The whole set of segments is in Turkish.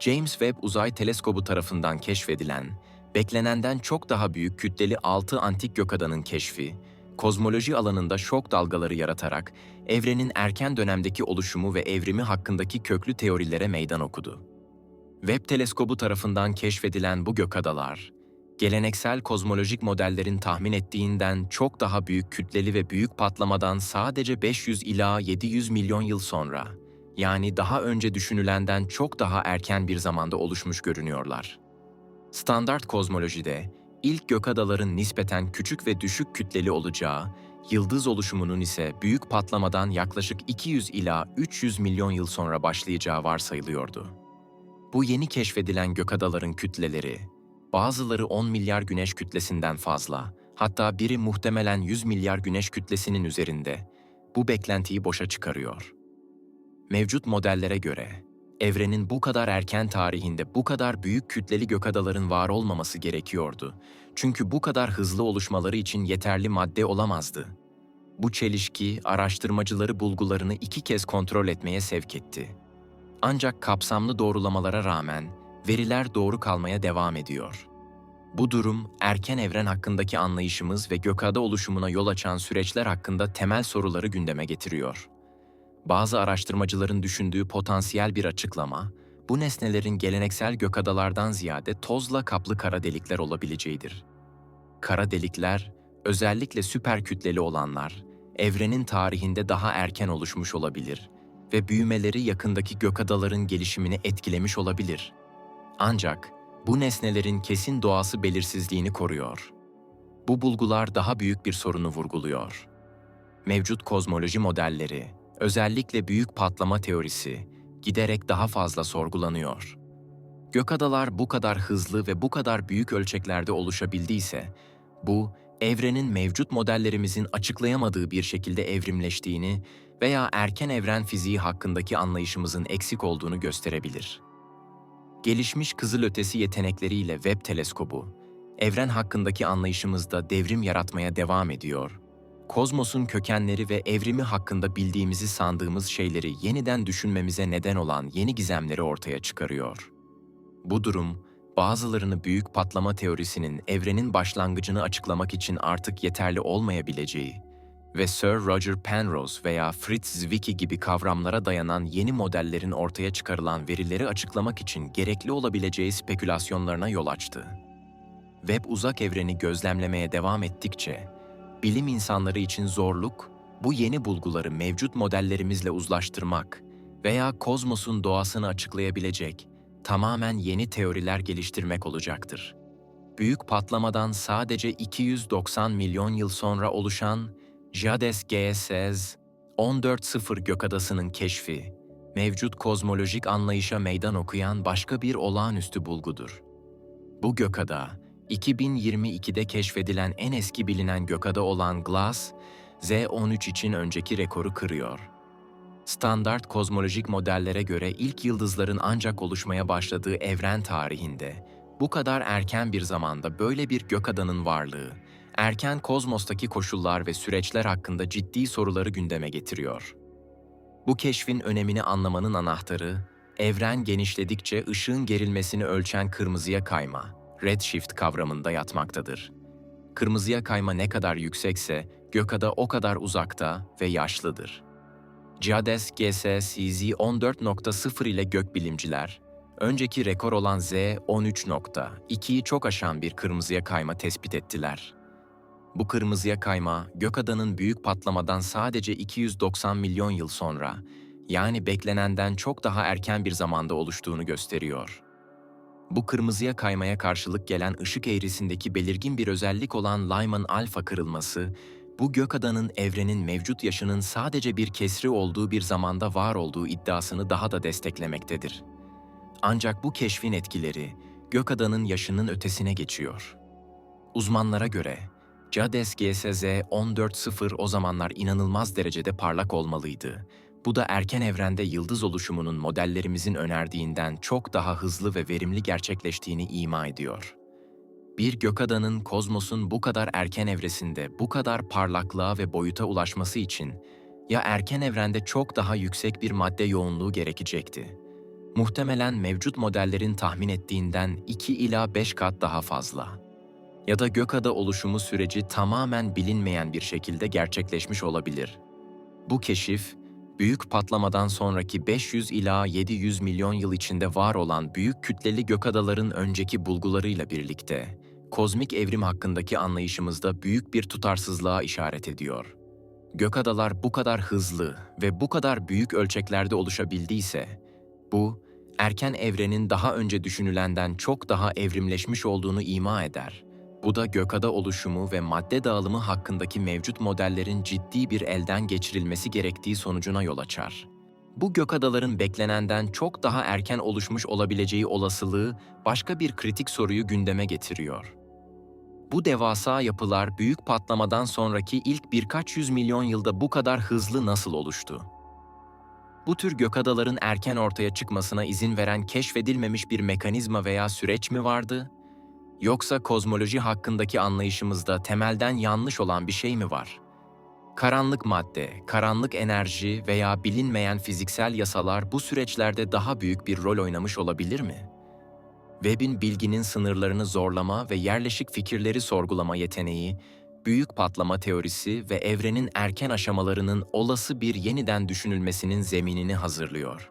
James Webb Uzay Teleskobu tarafından keşfedilen, beklenenden çok daha büyük kütleli 6 antik gökadanın keşfi, kozmoloji alanında şok dalgaları yaratarak evrenin erken dönemdeki oluşumu ve evrimi hakkındaki köklü teorilere meydan okudu. Webb teleskobu tarafından keşfedilen bu gökadalar, geleneksel kozmolojik modellerin tahmin ettiğinden çok daha büyük kütleli ve büyük patlamadan sadece 500 ila 700 milyon yıl sonra, yani daha önce düşünülenden çok daha erken bir zamanda oluşmuş görünüyorlar. Standart kozmolojide ilk gökadaların nispeten küçük ve düşük kütleli olacağı, yıldız oluşumunun ise büyük patlamadan yaklaşık 200 ila 300 milyon yıl sonra başlayacağı varsayılıyordu. Bu yeni keşfedilen gökadaların kütleleri, bazıları 10 milyar güneş kütlesinden fazla, hatta biri muhtemelen 100 milyar güneş kütlesinin üzerinde, bu beklentiyi boşa çıkarıyor. Mevcut modellere göre, evrenin bu kadar erken tarihinde bu kadar büyük kütleli gökadaların var olmaması gerekiyordu. Çünkü bu kadar hızlı oluşmaları için yeterli madde olamazdı. Bu çelişki, araştırmacıları bulgularını iki kez kontrol etmeye sevk etti. Ancak kapsamlı doğrulamalara rağmen veriler doğru kalmaya devam ediyor. Bu durum, erken evren hakkındaki anlayışımız ve gökada oluşumuna yol açan süreçler hakkında temel soruları gündeme getiriyor. Bazı araştırmacıların düşündüğü potansiyel bir açıklama, bu nesnelerin geleneksel gökadalardan ziyade tozla kaplı kara delikler olabileceğidir. Kara delikler, özellikle süper kütleli olanlar, evrenin tarihinde daha erken oluşmuş olabilir ve büyümeleri yakındaki gökadaların gelişimini etkilemiş olabilir. Ancak bu nesnelerin kesin doğası belirsizliğini koruyor. Bu bulgular daha büyük bir sorunu vurguluyor. Mevcut kozmoloji modelleri, özellikle büyük patlama teorisi, giderek daha fazla sorgulanıyor. Gökadalar bu kadar hızlı ve bu kadar büyük ölçeklerde oluşabildiyse, bu, evrenin mevcut modellerimizin açıklayamadığı bir şekilde evrimleştiğini veya erken evren fiziği hakkındaki anlayışımızın eksik olduğunu gösterebilir. Gelişmiş kızılötesi yetenekleriyle Webb teleskobu, evren hakkındaki anlayışımızda devrim yaratmaya devam ediyor. Kozmosun kökenleri ve evrimi hakkında bildiğimizi sandığımız şeyleri yeniden düşünmemize neden olan yeni gizemleri ortaya çıkarıyor. Bu durum, bazılarını büyük patlama teorisinin evrenin başlangıcını açıklamak için artık yeterli olmayabileceği ve Sir Roger Penrose veya Fritz Zwicky gibi kavramlara dayanan yeni modellerin ortaya çıkarılan verileri açıklamak için gerekli olabileceği spekülasyonlarına yol açtı. Webb uzak evreni gözlemlemeye devam ettikçe, bilim insanları için zorluk, bu yeni bulguları mevcut modellerimizle uzlaştırmak veya kozmosun doğasını açıklayabilecek tamamen yeni teoriler geliştirmek olacaktır. Büyük patlamadan sadece 290 milyon yıl sonra oluşan Jades GSS 14.0 gökadasının keşfi, mevcut kozmolojik anlayışa meydan okuyan başka bir olağanüstü bulgudur. Bu gökada, 2022'de keşfedilen en eski bilinen gökada olan Glass, Z13 için önceki rekoru kırıyor. Standart kozmolojik modellere göre ilk yıldızların ancak oluşmaya başladığı evren tarihinde, bu kadar erken bir zamanda böyle bir gökadanın varlığı, erken kozmostaki koşullar ve süreçler hakkında ciddi soruları gündeme getiriyor. Bu keşfin önemini anlamanın anahtarı, evren genişledikçe ışığın gerilmesini ölçen kırmızıya kayma, redshift kavramında yatmaktadır. Kırmızıya kayma ne kadar yüksekse, gökada o kadar uzakta ve yaşlıdır. JADES GSCZ 14.0 ile gökbilimciler, önceki rekor olan Z 13.2'yi çok aşan bir kırmızıya kayma tespit ettiler. Bu kırmızıya kayma, gökadanın büyük patlamadan sadece 290 milyon yıl sonra, yani beklenenden çok daha erken bir zamanda oluştuğunu gösteriyor. Bu kırmızıya kaymaya karşılık gelen ışık eğrisindeki belirgin bir özellik olan Lyman alfa kırılması, bu gökadanın evrenin mevcut yaşının sadece bir kesri olduğu bir zamanda var olduğu iddiasını daha da desteklemektedir. Ancak bu keşfin etkileri, gökadanın yaşının ötesine geçiyor. Uzmanlara göre, Jades GSZ 14.0 o zamanlar inanılmaz derecede parlak olmalıydı. Bu da erken evrende yıldız oluşumunun modellerimizin önerdiğinden çok daha hızlı ve verimli gerçekleştiğini ima ediyor. Bir gökadanın kozmosun bu kadar erken evresinde bu kadar parlaklığa ve boyuta ulaşması için ya erken evrende çok daha yüksek bir madde yoğunluğu gerekecekti muhtemelen mevcut modellerin tahmin ettiğinden 2 ila 5 kat daha fazla. Ya da gökada oluşumu süreci tamamen bilinmeyen bir şekilde gerçekleşmiş olabilir. Bu keşif, büyük patlamadan sonraki 500 ila 700 milyon yıl içinde var olan büyük kütleli gökadaların önceki bulgularıyla birlikte, kozmik evrim hakkındaki anlayışımızda büyük bir tutarsızlığa işaret ediyor. Gökadalar bu kadar hızlı ve bu kadar büyük ölçeklerde oluşabildiyse, bu, erken evrenin daha önce düşünülenden çok daha evrimleşmiş olduğunu ima eder. Bu da gökada oluşumu ve madde dağılımı hakkındaki mevcut modellerin ciddi bir elden geçirilmesi gerektiği sonucuna yol açar. Bu gökadaların beklenenden çok daha erken oluşmuş olabileceği olasılığı başka bir kritik soruyu gündeme getiriyor. Bu devasa yapılar büyük patlamadan sonraki ilk birkaç yüz milyon yılda bu kadar hızlı nasıl oluştu? Bu tür gökadaların erken ortaya çıkmasına izin veren keşfedilmemiş bir mekanizma veya süreç mi vardı? Yoksa kozmoloji hakkındaki anlayışımızda temelden yanlış olan bir şey mi var? Karanlık madde, karanlık enerji veya bilinmeyen fiziksel yasalar bu süreçlerde daha büyük bir rol oynamış olabilir mi? Webb'in bilginin sınırlarını zorlama ve yerleşik fikirleri sorgulama yeteneği, büyük patlama teorisi ve evrenin erken aşamalarının olası bir yeniden düşünülmesinin zeminini hazırlıyor.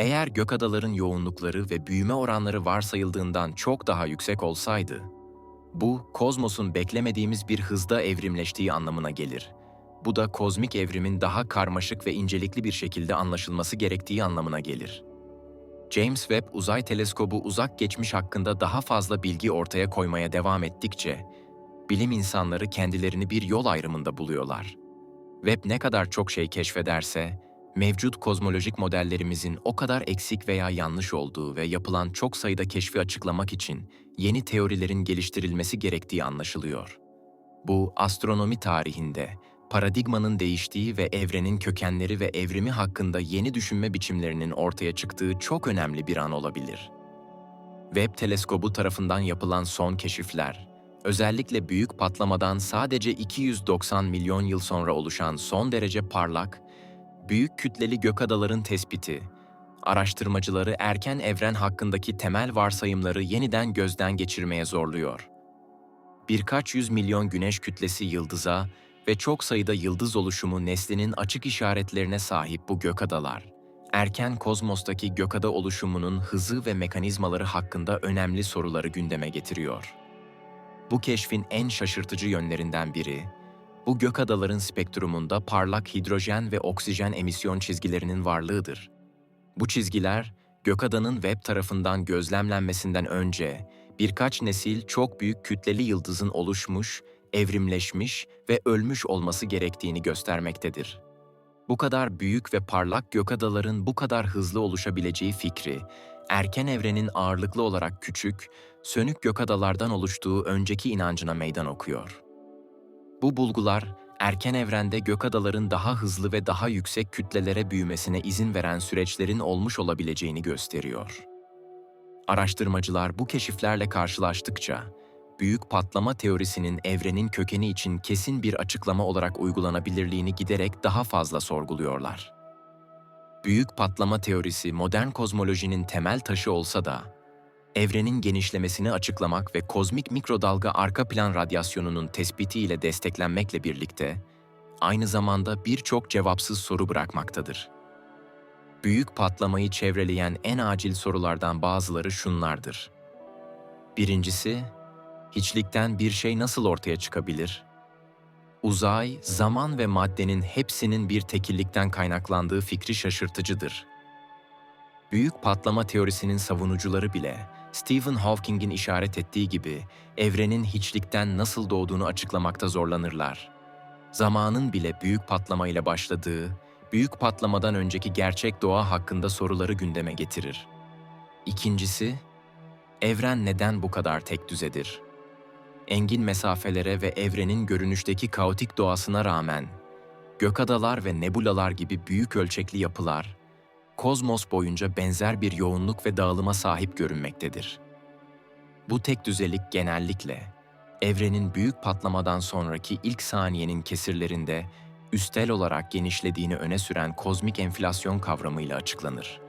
Eğer gökadaların yoğunlukları ve büyüme oranları varsayıldığından çok daha yüksek olsaydı, bu kozmosun beklemediğimiz bir hızda evrimleştiği anlamına gelir. Bu da kozmik evrimin daha karmaşık ve incelikli bir şekilde anlaşılması gerektiği anlamına gelir. James Webb Uzay Teleskobu uzak geçmiş hakkında daha fazla bilgi ortaya koymaya devam ettikçe, bilim insanları kendilerini bir yol ayrımında buluyorlar. Webb ne kadar çok şey keşfederse, mevcut kozmolojik modellerimizin o kadar eksik veya yanlış olduğu ve yapılan çok sayıda keşfi açıklamak için yeni teorilerin geliştirilmesi gerektiği anlaşılıyor. Bu, astronomi tarihinde paradigmanın değiştiği ve evrenin kökenleri ve evrimi hakkında yeni düşünme biçimlerinin ortaya çıktığı çok önemli bir an olabilir. Webb teleskobu tarafından yapılan son keşifler, özellikle büyük patlamadan sadece 290 milyon yıl sonra oluşan son derece parlak, büyük kütleli gökadaların tespiti, araştırmacıları erken evren hakkındaki temel varsayımları yeniden gözden geçirmeye zorluyor. Birkaç yüz milyon güneş kütlesi yıldıza ve çok sayıda yıldız oluşumu neslinin açık işaretlerine sahip bu gökadalar, erken kozmostaki gökada oluşumunun hızı ve mekanizmaları hakkında önemli soruları gündeme getiriyor. Bu keşfin en şaşırtıcı yönlerinden biri, bu gökadaların spektrumunda parlak hidrojen ve oksijen emisyon çizgilerinin varlığıdır. Bu çizgiler, gökadanın web tarafından gözlemlenmesinden önce birkaç nesil çok büyük kütleli yıldızın oluşmuş, evrimleşmiş ve ölmüş olması gerektiğini göstermektedir. Bu kadar büyük ve parlak gökadaların bu kadar hızlı oluşabileceği fikri, erken evrenin ağırlıklı olarak küçük, sönük gökadalardan oluştuğu önceki inancına meydan okuyor. Bu bulgular, erken evrende gökadaların daha hızlı ve daha yüksek kütlelere büyümesine izin veren süreçlerin olmuş olabileceğini gösteriyor. Araştırmacılar bu keşiflerle karşılaştıkça, büyük patlama teorisinin evrenin kökeni için kesin bir açıklama olarak uygulanabilirliğini giderek daha fazla sorguluyorlar. Büyük patlama teorisi modern kozmolojinin temel taşı olsa da, evrenin genişlemesini açıklamak ve kozmik mikrodalga arka plan radyasyonunun tespitiyle desteklenmekle birlikte, aynı zamanda birçok cevapsız soru bırakmaktadır. Büyük patlamayı çevreleyen en acil sorulardan bazıları şunlardır. Birincisi, hiçlikten bir şey nasıl ortaya çıkabilir? Uzay, zaman ve maddenin hepsinin bir tekillikten kaynaklandığı fikri şaşırtıcıdır. Büyük patlama teorisinin savunucuları bile Stephen Hawking'in işaret ettiği gibi evrenin hiçlikten nasıl doğduğunu açıklamakta zorlanırlar. Zamanın bile büyük patlamayla başladığı, büyük patlamadan önceki gerçek doğa hakkında soruları gündeme getirir. İkincisi, evren neden bu kadar tek düzedir? Engin mesafelere ve evrenin görünüşteki kaotik doğasına rağmen, gökadalar ve nebulalar gibi büyük ölçekli yapılar, kozmos boyunca benzer bir yoğunluk ve dağılıma sahip görünmektedir. Bu tek düzelik genellikle evrenin büyük patlamadan sonraki ilk saniyenin kesirlerinde üstel olarak genişlediğini öne süren kozmik enflasyon kavramıyla açıklanır.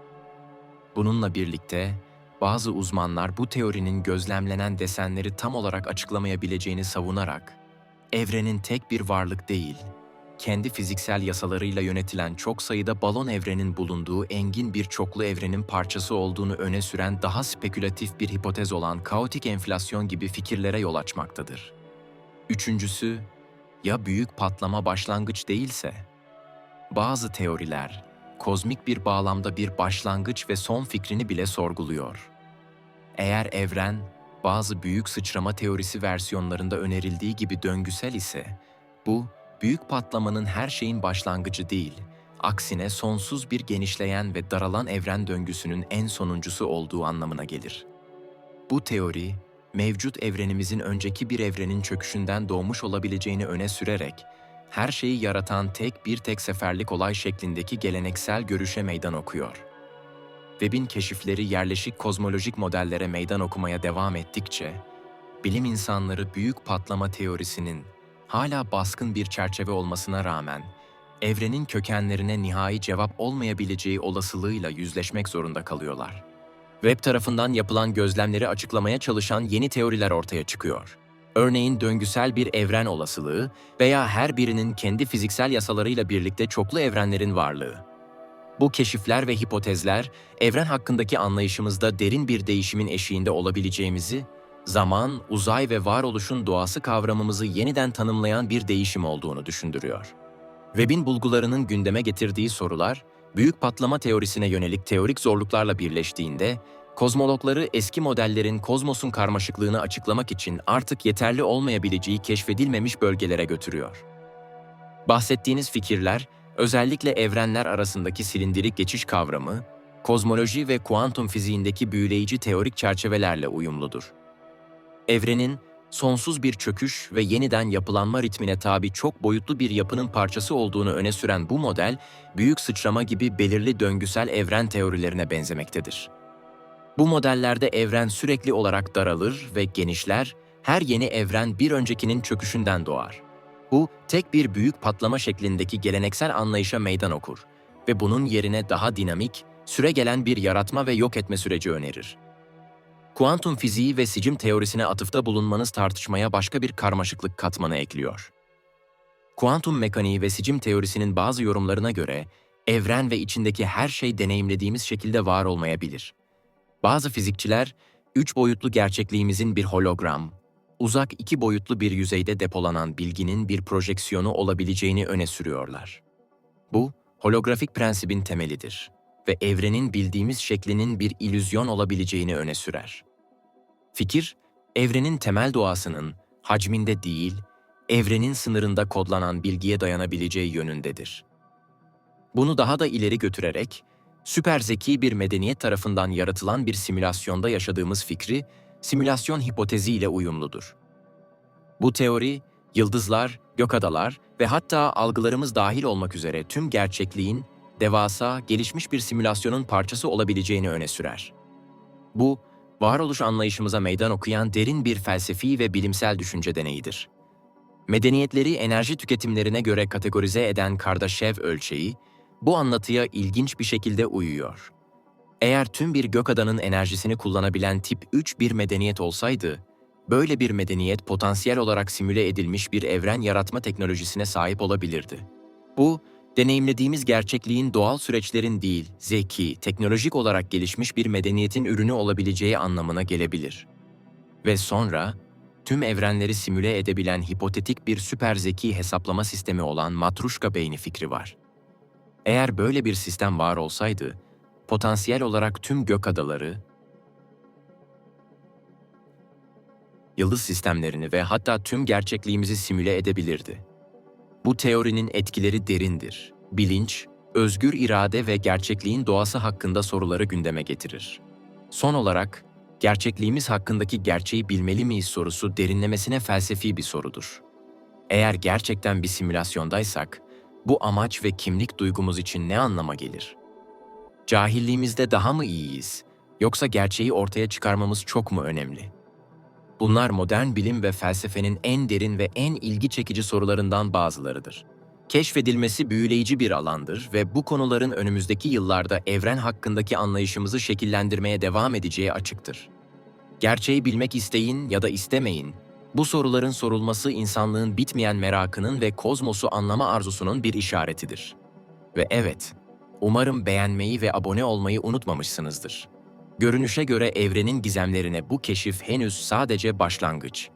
Bununla birlikte bazı uzmanlar bu teorinin gözlemlenen desenleri tam olarak açıklamayabileceğini savunarak evrenin tek bir varlık değil, kendi fiziksel yasalarıyla yönetilen çok sayıda balon evrenin bulunduğu engin bir çoklu evrenin parçası olduğunu öne süren daha spekülatif bir hipotez olan kaotik enflasyon gibi fikirlere yol açmaktadır. Üçüncüsü, ya büyük patlama başlangıç değilse? Bazı teoriler, kozmik bir bağlamda bir başlangıç ve son fikrini bile sorguluyor. Eğer evren, bazı büyük sıçrama teorisi versiyonlarında önerildiği gibi döngüsel ise, bu, büyük patlamanın her şeyin başlangıcı değil, aksine sonsuz bir genişleyen ve daralan evren döngüsünün en sonuncusu olduğu anlamına gelir. Bu teori, mevcut evrenimizin önceki bir evrenin çöküşünden doğmuş olabileceğini öne sürerek, her şeyi yaratan tek bir tek seferlik olay şeklindeki geleneksel görüşe meydan okuyor. Webb'in keşifleri yerleşik kozmolojik modellere meydan okumaya devam ettikçe, bilim insanları büyük patlama teorisinin hala baskın bir çerçeve olmasına rağmen, evrenin kökenlerine nihai cevap olmayabileceği olasılığıyla yüzleşmek zorunda kalıyorlar. Webb tarafından yapılan gözlemleri açıklamaya çalışan yeni teoriler ortaya çıkıyor. Örneğin döngüsel bir evren olasılığı veya her birinin kendi fiziksel yasalarıyla birlikte çoklu evrenlerin varlığı. Bu keşifler ve hipotezler, evren hakkındaki anlayışımızda derin bir değişimin eşiğinde olabileceğimizi, zaman, uzay ve varoluşun doğası kavramımızı yeniden tanımlayan bir değişim olduğunu düşündürüyor. Webb'in bulgularının gündeme getirdiği sorular, büyük patlama teorisine yönelik teorik zorluklarla birleştiğinde, kozmologları eski modellerin kozmosun karmaşıklığını açıklamak için artık yeterli olmayabileceği keşfedilmemiş bölgelere götürüyor. Bahsettiğiniz fikirler, özellikle evrenler arasındaki silindirik geçiş kavramı, kozmoloji ve kuantum fiziğindeki büyüleyici teorik çerçevelerle uyumludur. Evrenin, sonsuz bir çöküş ve yeniden yapılanma ritmine tabi çok boyutlu bir yapının parçası olduğunu öne süren bu model, büyük sıçrama gibi belirli döngüsel evren teorilerine benzemektedir. Bu modellerde evren sürekli olarak daralır ve genişler, her yeni evren bir öncekinin çöküşünden doğar. Bu, tek bir büyük patlama şeklindeki geleneksel anlayışa meydan okur ve bunun yerine daha dinamik, süregelen bir yaratma ve yok etme süreci önerir. Kuantum fiziği ve sicim teorisine atıfta bulunmanız tartışmaya başka bir karmaşıklık katmanı ekliyor. Kuantum mekaniği ve sicim teorisinin bazı yorumlarına göre, evren ve içindeki her şey deneyimlediğimiz şekilde var olmayabilir. Bazı fizikçiler, üç boyutlu gerçekliğimizin bir hologram, uzak iki boyutlu bir yüzeyde depolanan bilginin bir projeksiyonu olabileceğini öne sürüyorlar. Bu, holografik prensibin temelidir ve evrenin bildiğimiz şeklinin bir ilüzyon olabileceğini öne sürer. Fikir, evrenin temel doğasının hacminde değil, evrenin sınırında kodlanan bilgiye dayanabileceği yönündedir. Bunu daha da ileri götürerek, süper zeki bir medeniyet tarafından yaratılan bir simülasyonda yaşadığımız fikri, simülasyon hipotezi ile uyumludur. Bu teori, yıldızlar, gökadalar ve hatta algılarımız dahil olmak üzere tüm gerçekliğin devasa, gelişmiş bir simülasyonun parçası olabileceğini öne sürer. Bu, varoluş anlayışımıza meydan okuyan derin bir felsefi ve bilimsel düşünce deneyidir. Medeniyetleri enerji tüketimlerine göre kategorize eden Kardashev ölçeği, bu anlatıya ilginç bir şekilde uyuyor. Eğer tüm bir gökadanın enerjisini kullanabilen tip 3 bir medeniyet olsaydı, böyle bir medeniyet potansiyel olarak simüle edilmiş bir evren yaratma teknolojisine sahip olabilirdi. Bu, deneyimlediğimiz gerçekliğin doğal süreçlerin değil, zeki, teknolojik olarak gelişmiş bir medeniyetin ürünü olabileceği anlamına gelebilir. Ve sonra, tüm evrenleri simüle edebilen hipotetik bir süper zeki hesaplama sistemi olan matruşka beyni fikri var. Eğer böyle bir sistem var olsaydı, potansiyel olarak tüm gök adaları, yıldız sistemlerini ve hatta tüm gerçekliğimizi simüle edebilirdi. Bu teorinin etkileri derindir. Bilinç, özgür irade ve gerçekliğin doğası hakkında soruları gündeme getirir. Son olarak, gerçekliğimiz hakkındaki gerçeği bilmeli miyiz sorusu derinlemesine felsefi bir sorudur. Eğer gerçekten bir simülasyondaysak, bu amaç ve kimlik duygumuz için ne anlama gelir? Cahilliğimizde daha mı iyiyiz? Yoksa gerçeği ortaya çıkarmamız çok mu önemli? Bunlar modern bilim ve felsefenin en derin ve en ilgi çekici sorularından bazılarıdır. Keşfedilmesi büyüleyici bir alandır ve bu konuların önümüzdeki yıllarda evren hakkındaki anlayışımızı şekillendirmeye devam edeceği açıktır. Gerçeği bilmek isteyin ya da istemeyin, bu soruların sorulması insanlığın bitmeyen merakının ve kozmosu anlama arzusunun bir işaretidir. Ve evet, umarım beğenmeyi ve abone olmayı unutmamışsınızdır. Görünüşe göre evrenin gizemlerine bu keşif henüz sadece başlangıç.